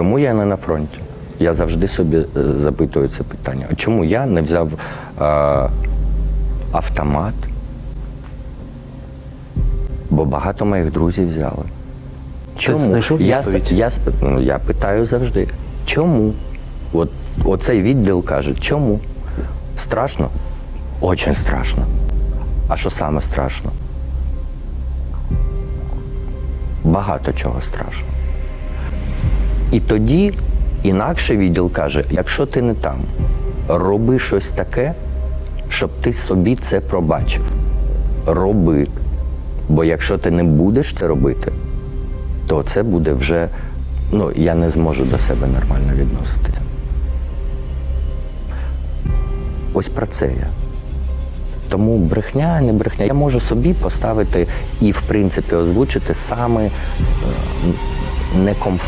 Чому я не на фронті? Я завжди собі е, запитую це питання. А чому я не взяв е, автомат? Бо багато моїх друзів взяли. Чому? я, я, ну, я питаю завжди, чому? От, оцей відділ каже, чому? Страшно? Очень страшно. А що саме страшно? Багато чого страшно. І тоді інакше відділ каже: якщо ти не там, роби щось таке, щоб ти собі це пробачив. Роби. Бо якщо ти не будеш це робити, то це буде вже. Ну, я не зможу до себе нормально відноситися. Ось про це я. Тому брехня, не брехня. Я можу собі поставити і, в принципі, озвучити саме е, некомфортні